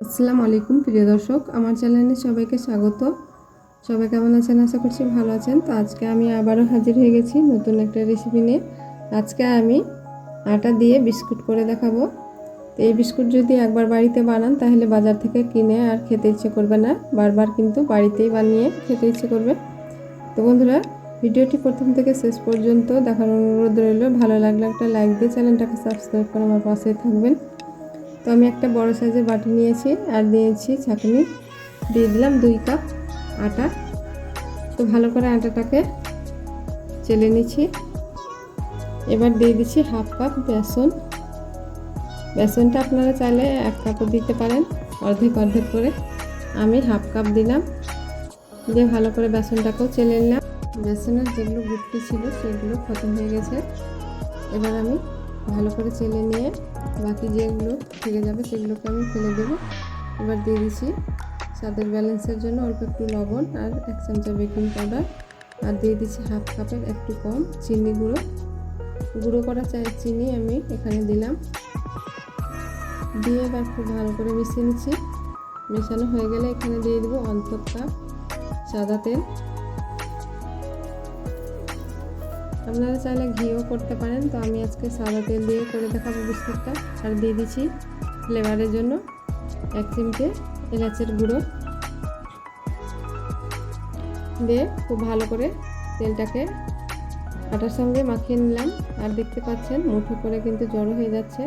আসসালামু আলাইকুম, প্রিয় দর্শক। আমার চ্যানেলে সবাইকে স্বাগত। সবাই কেমন আছেন? আশা করছি ভালো আছেন। তো আজকে আমি আবারও হাজির হয়ে গেছি নতুন একটা রেসিপি নিয়ে। আজকে আমি আটা দিয়ে বিস্কুট করে দেখাবো। তো এই বিস্কুট যদি একবার বাড়িতে বানান, তাহলে বাজার থেকে কিনে আর খেতে ইচ্ছে করবে না। বারবার কিন্তু বাড়িতেই বানিয়ে খেতে ইচ্ছে করবে। তো বন্ধুরা, ভিডিওটি প্রথম থেকে শেষ পর্যন্ত দেখার অনুরোধ রইল। ভালো লাগলে একটা লাইক দিয়ে চ্যানেলটাকে সাবস্ক্রাইব করে আমার পাশে থাকবেন। তো আমি একটা বড় সাইজের বাটি নিয়েছি আর নিয়েছি ছাঁকনি দিয়ে দিলাম দুই কাপ আটা। তো ভালো করে আটাটাকে চেলে নিচ্ছি। এবার দিয়ে দিচ্ছি হাফ কাপ বেসন। বেসনটা আপনারা চাইলে এক কাপও দিতে পারেন অর্ধেক অর্ধেক করে। আমি হাফ কাপ দিলাম। দিয়ে ভালো করে বেসনটাকেও চেলে নিলাম। বেসনের যেগুলো গুটকি ছিল সেগুলো খতম হয়ে গেছে। এবার আমি ভালো করে চেলে নিয়ে বাকি যেগুলো থেকে যাবে সেগুলোকে আমি ফেলে দেবো। এবার দিয়ে দিচ্ছি স্বাদের ব্যালেন্সের জন্য অল্প একটু লবণ আর এক চামচা বেকিং পাউডার। আর দিয়ে দিচ্ছি হাফ কাপের একটু কম চিনি গুঁড়ো। গুঁড়ো করা চাই চিনি আমি এখানে দিলাম। দিয়ে এবার খুব ভালো করে মিশিয়ে নিচ্ছি। মেশানো হয়ে গেলে এখানে দিয়ে দেবো অন্তর কাপ সাদা তেল। আপনারা চাইলে ঘিও করতে পারেন। তো আমি আজকে সাদা তেল দিয়ে করে দেখাবো বিস্কুটটা। আর দিয়ে দিচ্ছি ফ্লেভারের জন্য এক চিমটে এলাচের গুঁড়ো। দিয়ে খুব ভালো করে তেলটাকে আটার সঙ্গে মাখিয়ে নিলাম। আর দেখতে পাচ্ছেন মুঠো করে কিন্তু জড়ো হয়ে যাচ্ছে।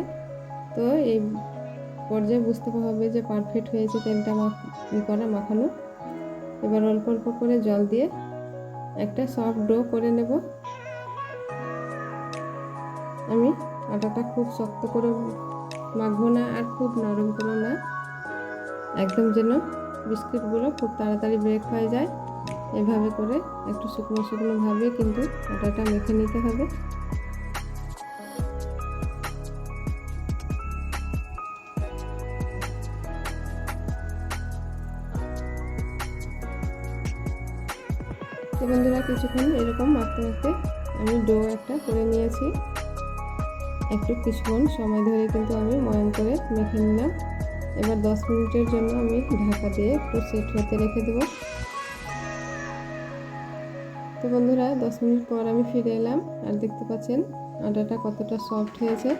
তো এই পর্যায়ে বুঝতে হবে যে পারফেক্ট হয়েছে তেলটা করা মাখানো। এবার অল্প অল্প করে জল দিয়ে একটা সফট ডো করে নেব। আমি আটাটা খুব শক্ত করে মাখবো না আর খুব নরম করো না। একদম যেন বিস্কুটগুলো খুব তাড়াতাড়ি ব্রেক হয়ে যায়। এভাবে করে একটু শুকনো শুকনোভাবে কিন্তু আটাটা মেখে নিতে হবে। বন্ধুরা, কিছুক্ষণ এরকম মাখতে মাখতে আমি ডো একটা করে নিয়েছি। একটু কিছুক্ষণ সময় ধরে কিন্তু আমি ময়াম করে মেখে নিলাম। এবার দশ মিনিটের জন্য আমি ঢাকা দিয়ে একটু সেট হতে রেখে দেবো। তো বন্ধুরা, দশ মিনিট পর আমি ফিরে এলাম আর দেখতে পাচ্ছেন আটাটা কতটা সফট হয়েছে।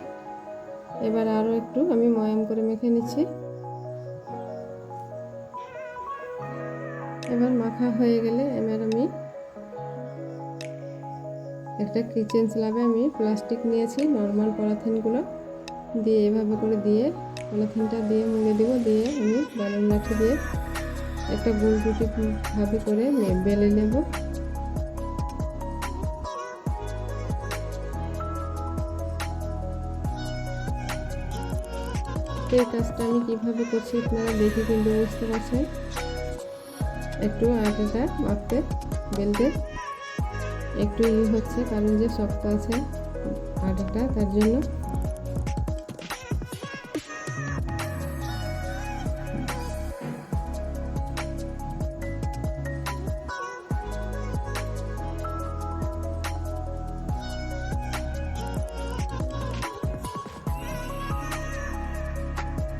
এবার আরও একটু আমি ময়াম করে মেখে নিচ্ছি। এবার মাখা হয়ে গেলে এবার আমি একটা কিচেন স্ল্যাবে আমি প্লাস্টিক নিয়েছি নর্মাল পলিথিনগুলো। দিয়ে এভাবে করে দিয়ে, পলিথিনটা দিয়ে মুড়ে দেবো, দিয়ে আমি বালুন লাঠি দিয়ে একটা গোল রুটি ভাবে করে বেলে নেব। এই কাজটা আমি কীভাবে করছি আপনারা দেখে কিন্তু বুঝতে পারছেন। একটু আটাটা মাপতে, বেলতে। একটু ই হচ্ছে, কারণ যে শক্ত আছে আটাটা তার জন্য।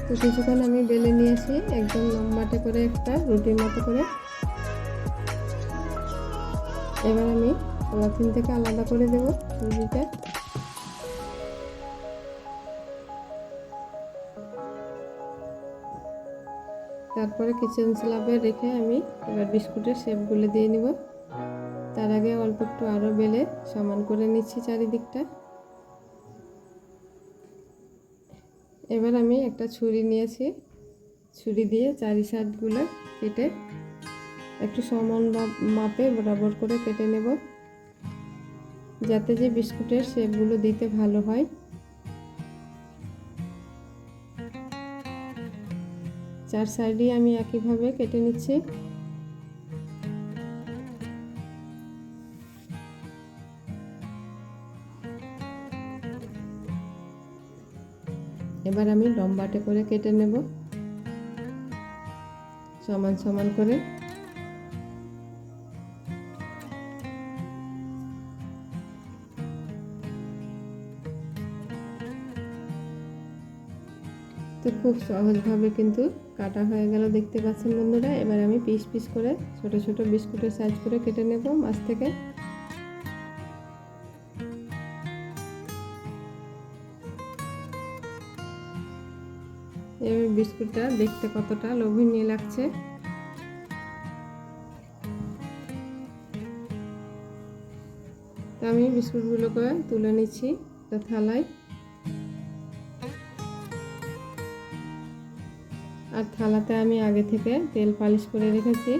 তো কিছুক্ষণ আমি বেলে নিয়েছি, একদম লম্বাটে করে একটা, রুটির মতো করে। এবার আমি পলাথিন থেকে আলাদা করে দেব রুটিটা তারপরে কিচেন স্ল্যাবে রেখে আমি এবার বিস্কুটের শেপগুলো দিয়ে নিব। তার আগে অল্প একটু আরও বেলে সমান করে নিচ্ছি চারিদিকটা। এবার আমি একটা ছুরি নিয়েছি। ছুরি দিয়ে চারি সাইডগুলো কেটে একটু সমান মাপে বরাবর করে কেটে নেব। যাতে যে বিস্কুটের শেপগুলো দিতে ভালো হয়। চার সাইডে আমি একইভাবে কেটে নিচ্ছি। এবার আমি লম্বাটে করে কেটে নেব। সমান সমান করে। তো খুব সহজভাবে কিন্তু কাটা হয়ে গেল, দেখতে পাচ্ছেন বন্ধুরা। এবার আমি পিস পিস করে ছোট ছোট বিস্কুটের সাইজ করে কেটে নেব মাছ থেকে। এবার বিস্কুটটা দেখতে কতটা লোভনীয় লাগছে। তো আমি বিস্কুটগুলোকে তুলে নিচ্ছি একটা থালায়। আর থালাতে আমি আগে থেকে তেল পালিশ করে রেখেছি।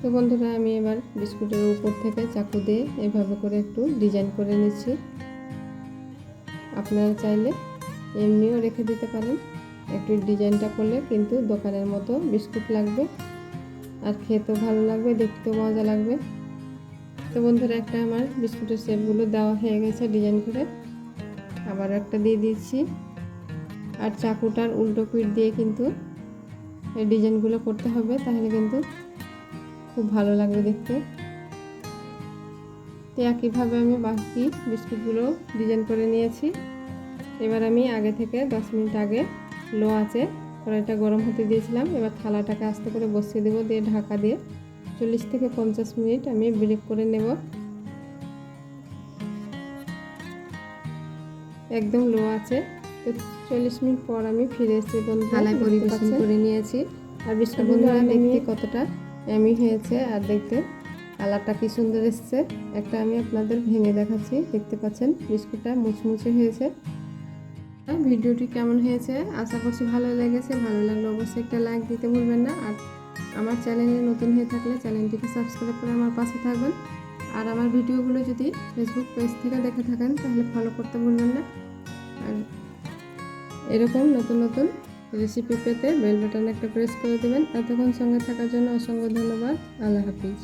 তো বন্ধুরা, আমি এবার বিস্কুটের উপর থেকে চাকু দিয়ে এভাবে করে একটু ডিজাইন করে নিচ্ছি। আপনারা চাইলে এমনিও রেখে দিতে পারেন। একটু ডিজাইনটা করলে কিন্তু দোকানের মতো বিস্কুট লাগবে। আর খেতেও ভালো লাগবে, দেখতেও মজা লাগবে। তো বন্ধুরা, একটা আমার বিস্কুটের শেপগুলো দেওয়া হয়ে গেছে ডিজাইন করে। আবার একটা দিয়ে দিচ্ছি। আর চাকুটার উল্টো পিঠ দিয়ে কিন্তু এই ডিজাইনগুলো করতে হবে, তাহলে কিন্তু খুব ভালো লাগবে দেখতে। তো একইভাবে আমি বাকি বিস্কুটগুলো ডিজাইন করে নিয়েছি। এবার আমি আগে থেকে দশ মিনিট আগে লো আছে কড়াইটা গরম হতে দিয়েছিলাম। এবার থালাটাকে আস্তে করে বসিয়ে দেবো দিয়ে ঢাকা দিয়ে। চল্লিশ থেকে পঞ্চাশ মিনিট আমি ব্রেক করে নেব। একদম লো আছে। তো চল্লিশ মিনিট পর আমি ফিরে এসে বন্ধু থালায় পরিবেশন করে নিয়েছি। আর বিস্কুট বন্ধুরা দেখতে কতটা এমি হয়েছে। আর দেখতে কালারটা কি সুন্দর এসছে। একটা আমি আপনাদের ভেঙে দেখাচ্ছি দেখতে পাচ্ছেন? বিস্কুটটা মুচমুচে হয়েছে। ভিডিওটি কেমন হয়েছে? আশা করছি ভালো লেগেছে। ভালো লাগলে অবশ্যই একটা লাইক দিতে ভুলবেন না। আর আমার চ্যানেলে নতুন হয়ে থাকলে চ্যানেলটিকে সাবস্ক্রাইব করে আমার পাশে থাকবেন। আর আমার ভিডিওগুলো যদি ফেসবুক পেজ থেকে দেখে থাকেন, তাহলে ফলো করতে ভুলবেন না। আর এরকম নতুন নতুন রেসিপি পেতে বেল বাটন একটা প্রেস করে দেবেন। এতক্ষণ সঙ্গে থাকার জন্য অসংখ্য ধন্যবাদ। আল্লাহ হাফিজ।